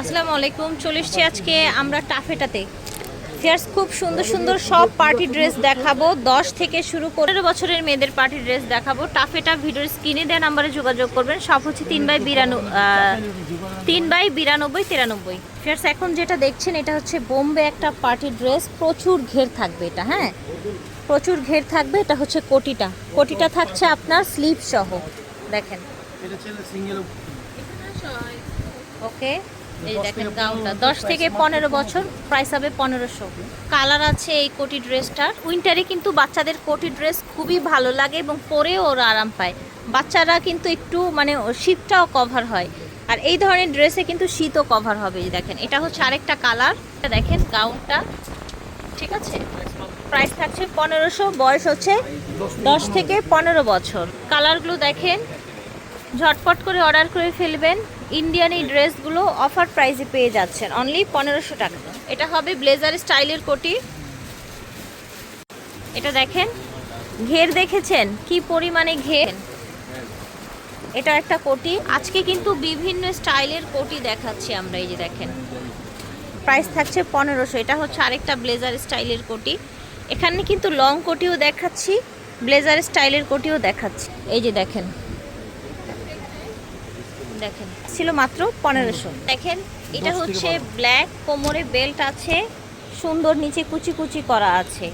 আসসালামু আলাইকুম চলে এসছি আজকে আমরা টাফেটাতে। ফিয়ার্স খুব সুন্দর সুন্দর সব পার্টি ড্রেস দেখাবো। দশ থেকে শুরু করে বছরের মেয়েদের পার্টি ড্রেস দেখাবো। টাফেটা ভিডিওর স্ক্রিনে দেওয়া নাম্বারে যোগাযোগ করবেন। সব হচ্ছে তিন বাই বিরানব্বই তিন বাই বিরানব্বই তিরানব্বই। ফিয়ার্স এখন যেটা দেখছেন এটা হচ্ছে বোম্বে একটা পার্টি ড্রেস। প্রচুর ঘের থাকবে এটা হ্যাঁ? প্রচুর ঘের থাকবে এটা হচ্ছে কোটিটা। কোটিটা থাকছে আপনার স্লিভ সহ দেখেন ওকে। এই দেখেন গাউনটা দশ থেকে পনেরো বছর প্রাইস হবে পনেরোশো। কালার আছে এই কোটি ড্রেসটার। উইন্টারে কিন্তু বাচ্চাদের কোটি ড্রেস খুবই ভালো লাগে এবং পরেও ওরা আরাম পায়। বাচ্চারা কিন্তু একটু মানে শীতটাও কভার হয়। আর এই ধরনের ড্রেসে কিন্তু শীতও কভার হবে এই দেখেন। এটা হচ্ছে আরেকটা কালার দেখেন গাউনটা। ঠিক আছে? প্রাইস থাকছে পনেরোশো বয়স হচ্ছে দশ থেকে পনেরো বছর। কালারগুলো দেখেন। ঝটপট করে অর্ডার করে ফেলবেন। ইন্ডিয়ান এই ড্রেসগুলো অফার প্রাইসে পেয়ে যাচ্ছেন। অনলি পনেরোশো টাকা। এটা হবে ব্লেজার স্টাইলের কোটি। এটা দেখেন, ঘের দেখেছেন? কি পরিমাণে ঘের? এটা একটা কোটি। আজকে কিন্তু বিভিন্ন স্টাইলের কোটি দেখাচ্ছি আমরা, এই যে দেখেন। প্রাইস থাকছে পনেরোশো। এটা হচ্ছে আরেকটা ব্লেজার স্টাইলের কোটি। এখানে কিন্তু লং কোটিও দেখাচ্ছি ব্লেজার স্টাইলের কোটিও দেখাচ্ছি। এই যে দেখেন। দেখেন ছিল মাত্র পনেরোশো। দেখেন এটা হচ্ছে ব্ল্যাক কোমরে বেল্ট আছে সুন্দর নিচে কুচি কুচি করা আছে।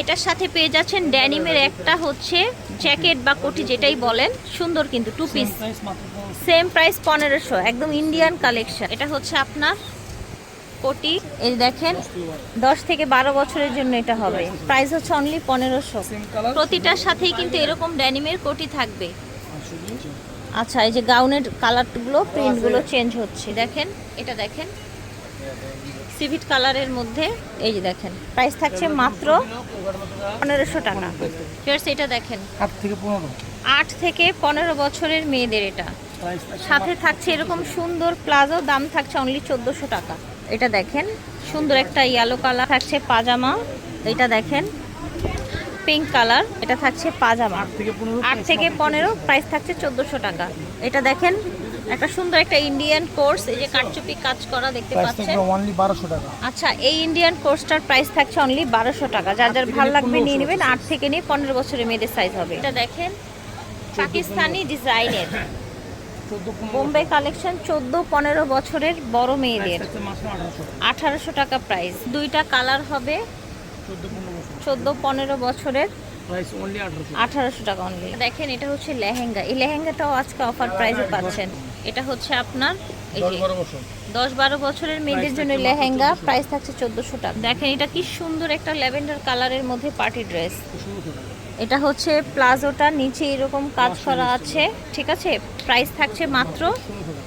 এটার সাথে পেয়ে যাচ্ছেন ড্যানিমের একটা হচ্ছে জ্যাকেট বা কোটি যেটাই বলেন সুন্দর কিন্তু টু পিস। সেম প্রাইস পনেরোশো। একদম ইন্ডিয়ান কালেকশন এটা হচ্ছে আপনার কোটি। এই দেখেন দশ থেকে বারো বছরের জন্য এটা হবে। প্রাইস হচ্ছে অনলি পনেরোশো। প্রতিটার সাথেই কিন্তু এরকম ড্যানিমের কোটি থাকবে। আচ্ছা এই যে গাউনের কালারগুলো প্রিন্টগুলো চেঞ্জ হচ্ছে। দেখেন এটা দেখেন। সিভিট কালারের মধ্যে এই যে দেখেন প্রাইস থাকছে মাত্র পনেরোশো টাকা। ফিয়ার্স এটা দেখেন। আট থেকে পনেরো। আট থেকে পনেরো বছরের মেয়েদের এটা। সাথে থাকছে এরকম সুন্দর প্লাজো দাম থাকছে অনলি চোদ্দোশো টাকা। এটা দেখেন সুন্দর একটা ইয়েলো কালার থাকছে পাজামা। এটা দেখেন পিঙ্ক কালার এটা থাকছে পাজামা। আট থেকে পনেরো প্রাইস থাকছে চোদ্দোশো টাকা। এটা দেখেন একটা সুন্দর একটা ইন্ডিয়ান কোর্স এই যে কাটচুপি কাজ করা দেখতে পাচ্ছেন। অনলি বারোশো টাকা। আচ্ছা এই ইন্ডিয়ান কোর্সটার প্রাইস থাকছে অনলি বারোশো টাকা। যার যার ভালো লাগবে নিয়ে নেবেন আট থেকে নিয়ে পনেরো বছরের মেয়েদের সাইজ হবে। এটা দেখেন পাকিস্তানি ডিজাইনের বোম্বে কালেকশন চোদ্দ পনেরো বছরের বড় মেয়েদের। থাকছে মাত্র আঠারোশো। আঠারোশো টাকা প্রাইস দুইটা কালার হবে। চোদ্দ পনেরো বছর চোদ্দ পনেরো বছরের আঠারোশো। টাকা অনলি দেখেন এটা হচ্ছে লেহেঙ্গা। এই লেহেঙ্গাটাও আজকে অফার প্রাইসে পাচ্ছেন। এটা হচ্ছে আপনার এই যে দশ বারো বছরের মেয়েদের জন্য লেহেঙ্গা প্রাইস থাকছে চোদ্দোশো টাকা। দেখেন এটা কি সুন্দর একটা ল্যাভেন্ডার কালারের মধ্যে পার্টি ড্রেস এটা হচ্ছে প্লাজোটা নিচে এরকম কাজ করা আছে ঠিক আছে? প্রাইস থাকছে মাত্র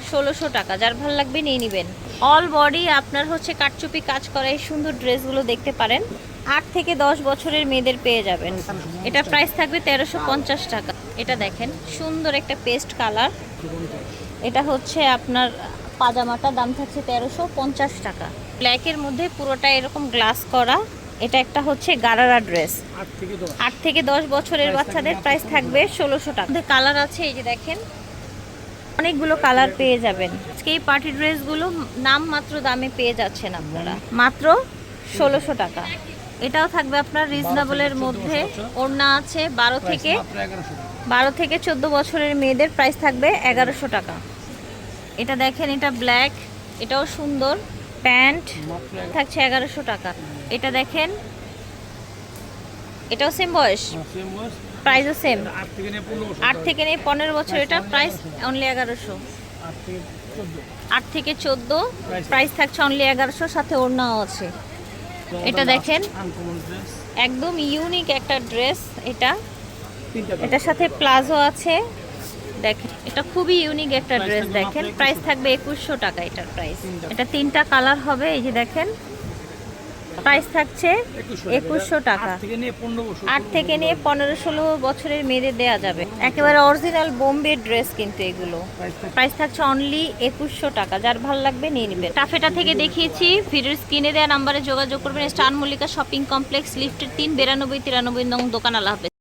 ষোলোশো টাকা। যার ভালো লাগবে নিয়ে নেবেন। অল বডি আপনার হচ্ছে কাটচুপি কাজ করা এই সুন্দর ড্রেসগুলো দেখতে পারেন। আট থেকে দশ বছরের মেয়েদের পেয়ে যাবেন। এটা প্রাইস থাকবে তেরোশো পঞ্চাশ টাকা। এটা দেখেন সুন্দর একটা পেস্ট কালার এটা হচ্ছে আপনার পাজামাটা দাম থাকছে তেরোশো পঞ্চাশ টাকা। ব্ল্যাকের মধ্যে পুরোটা এরকম গ্লাস করা। এটা একটা হচ্ছে গারারা ড্রেস আট থেকে দশ। বছরের বাচ্চাদের প্রাইস থাকবে ষোলোশো টাকা। কালার আছে এই যে দেখেন। অনেকগুলো কালার পেয়ে যাবেন। আজকে এই পার্টি ড্রেসগুলো নাম মাত্র দামে পেয়ে যাচ্ছেন আপনারা। মাত্র ষোলোশো টাকা। এটাও থাকবে আপনার রিজনেবলের মধ্যে। ওড়না আছে বারো থেকে বারো থেকে চোদ্দ বছরের মেয়েদের প্রাইস থাকবে এগারোশো টাকা। এটা দেখেন এটা ব্ল্যাক এটাও সুন্দর। প্যান্ট থাকছে এগারোশো টাকা। এটা দেখেন এটাও সেম বয়স? হ্যাঁ, প্রাইসও সেম আট থেকে নিয়ে পনেরো বছর। এটা প্রাইস অনলি এগারোশো। আট থেকে চোদ্দ। আট থেকে চোদ্দ প্রাইস থাকছে অনলি এগারোশো সাথে ওড়নাও আছে। এটা দেখেন। একদম ইউনিক একটা ড্রেস এটা। এটার সাথে প্লাজো আছে। দেখেন এটা খুবই ইউনিক একটা ড্রেস দেখেন। প্রাইস থাকবে একুশশো টাকা এটার প্রাইস এটা তিনটা কালার হবে এই যে দেখেন। প্রাইস থাকছে একুশশো টাকা। আট থেকে নিয়ে পনেরো ষোলো বছরের মেয়েদের দেওয়া যাবে। একেবারে অরিজিনাল বোম্বে ড্রেস কিন্তু এগুলো। প্রাইস থাকছে। অনলি একুশশো টাকা। যার ভালো লাগবে নিয়ে নেবেন টাফেটা থেকে দেখিয়েছি ভিডিওর স্ক্রিনে দেওয়া নাম্বারে যোগাযোগ করবেন। স্টান মল্লিকা শপিং কমপ্লেক্স লিফটের তিন বিরানব্বই তিরানব্বই নং দোকান। আল্লাহ